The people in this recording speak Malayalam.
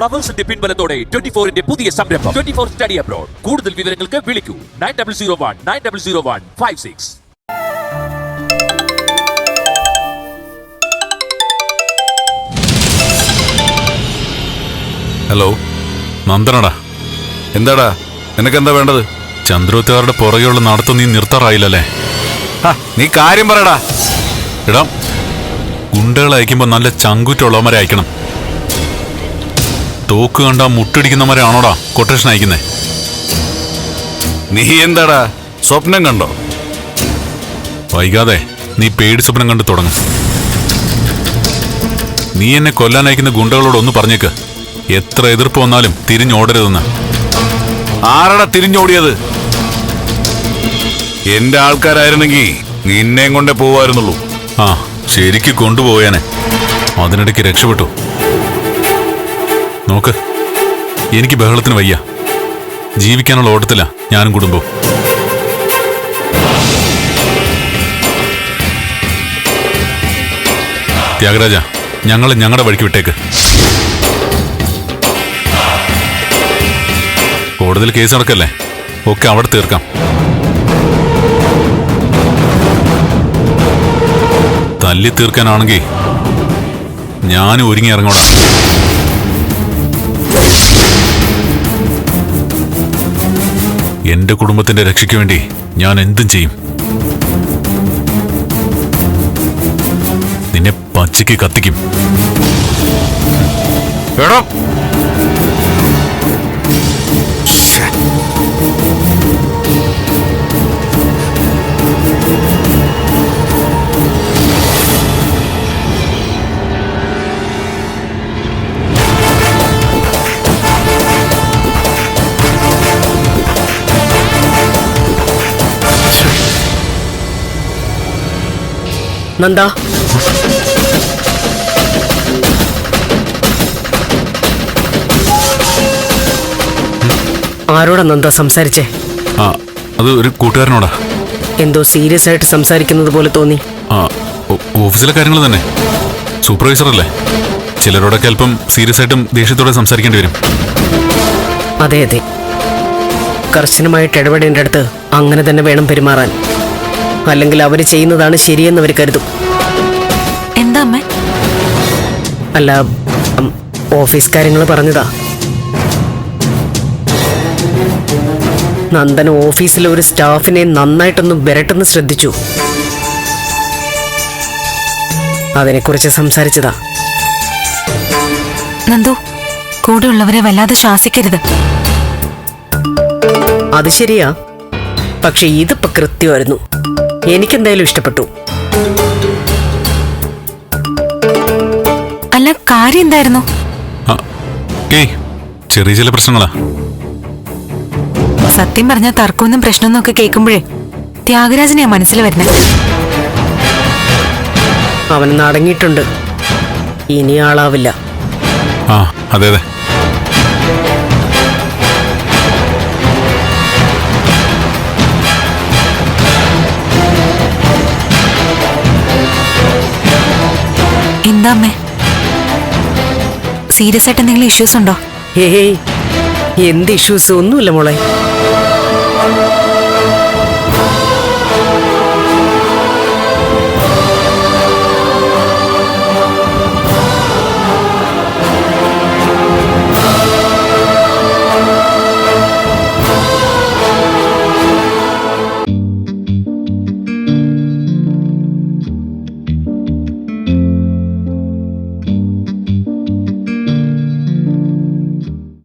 ഫ്ലവേഴ്സിന്റെ പിൻബലത്തോടെ ട്വന്റി ഫോറിന്റെ പുതിയ സംരംഭം. ട്വന്റി ഫോർ സ്റ്റഡി അബ്രോഡ് കൂടുതൽ വിവരങ്ങൾക്ക് വിളിക്കൂ. Nine double zero one nine double zero one five six hello നന്ദനടാ. എന്താടാ? നിനക്കെന്താ വേണ്ടത്? ചന്ദ്രോത്തുകാരുടെ പുറകെയുള്ള നടത്തം നീ നിർത്താറായില്ലല്ലേ? ഹ, നീ കാര്യം പറയടാ. ഇടാം ഗുണ്ടകൾ അയക്കുമ്പോൾ നല്ല ചങ്കുറ്റുള്ളവന്മാരെ അയക്കണം. തോക്ക് കണ്ട മുട്ടടിക്കുന്നവരാണോടാ കൊട്ടേഷൻ അയക്കുന്നേ. നീ എന്താടാ? സ്വപ്നം കണ്ടോ? വൈകാതെ നീ പേടി സ്വപ്നം കണ്ട് തുടങ്ങും. നീ എന്നെ കൊല്ലാൻ അയക്കുന്ന ഗുണ്ടകളോട് ഒന്ന് പറഞ്ഞേക്ക്. എത്ര എതിർപ്പ് വന്നാലും തിരിഞ്ഞോടരുതെന്ന്. ആരടാ തിരിഞ്ഞോടിയത്? എന്റെ ആൾക്കാരായിരുന്നെങ്കിൽ നിന്നെയും കൊണ്ടേ പോവായിരുന്നുള്ളൂ. ആ ശരിക്ക് കൊണ്ടുപോയാനെ. അതിനിടയ്ക്ക് രക്ഷപ്പെട്ടു. നോക്ക് എനിക്ക് ബഹളത്തിന് വയ്യ. ജീവിക്കാനുള്ള ഓട്ടത്തില ഞാനും കുടുംബവും. ത്യാഗരാജ ഞങ്ങൾ ഞങ്ങളുടെ വഴിക്ക് വിട്ടേക്ക്. കോടതിൽ കേസ് നടക്കല്ലേ? ഒക്കെ അവിടെ തീർക്കാം. തല്ലി തീർക്കാനാണെങ്കിൽ ഞാനും ഒരുങ്ങി ഇറങ്ങോടാ. എന്റെ കുടുംബത്തിന്റെ രക്ഷയ്ക്ക് വേണ്ടി ഞാൻ എന്തും ചെയ്യും. നിന്നെ പച്ചയ്ക്ക് കത്തിക്കും. എടോ നന്ദ. ആരോടാ നന്ദ സംസാരിച്ചേ? ആ അത് ഒരു കൂട്ടുകാരനോടാ. എന്തോ സീരിയസ് ആയിട്ട് സംസാരിക്കുന്നത് പോലെ തോന്നി. ആ ഓഫീസിലെ കാര്യങ്ങൾ തന്നെ. സൂപ്പർവൈസർ അല്ലേ? ചിലരോടൊക്കെ അല്പം സീരിയസ് ആയിട്ടും ദേഷ്യത്തോടെ സംസാരിക്കേണ്ടി വരും. അതെ അതെ. കർശനമായിട്ട് ഇടപെടേണ്ട അടുത്ത് അങ്ങനെ തന്നെ വേണം പെരുമാറാൻ. അല്ലെങ്കിൽ അവർ ചെയ്യുന്നതാണ് ശരിയെന്ന് അവർ കരുതും. എന്താ അമ്മ? അല്ല ഓഫീസ് കാര്യങ്ങൾ പറഞ്ഞതാ. നന്ദൻ ഓഫീസിലെ ഒരു സ്റ്റാഫിനെ നന്നായിട്ടൊന്ന് വിരട്ടെന്ന് ശ്രദ്ധിച്ചു. അതിനെക്കുറിച്ച് സംസാരിച്ചതാ. നന്ദു കൂടെയുള്ളവരെ വല്ലാതെ ശാസിക്കരുത്. അത് ശരിയാ. പക്ഷെ ഇതിപ്പോ കൃത്യമായിരുന്നു. എനിക്കെന്തായാലും ഇഷ്ടപ്പെട്ടു. അല്ല കാര്യം എന്തായിരുന്നു? ഏയ് ചെറിയ ചില പ്രശ്നങ്ങളാ. സത്യം പറഞ്ഞ തർക്കമൊന്നും പ്രശ്നമൊന്നും ഒക്കെ കേൾക്കുമ്പോഴേ ത്യാഗരാജനെയാ മനസ്സിൽ വരുന്നത് അവൻ നടങ്ങിയിട്ടുണ്ട്. ഇനി ആളാവില്ല. ആ അതെ അതെ. എന്താ അമ്മേ സീരിയസ് ആയിട്ട് എന്തെങ്കിലും ഇഷ്യൂസ് ഉണ്ടോ? ഏയ് എന്ത് ഇഷ്യൂസ് ഒന്നുമില്ല മോളെ.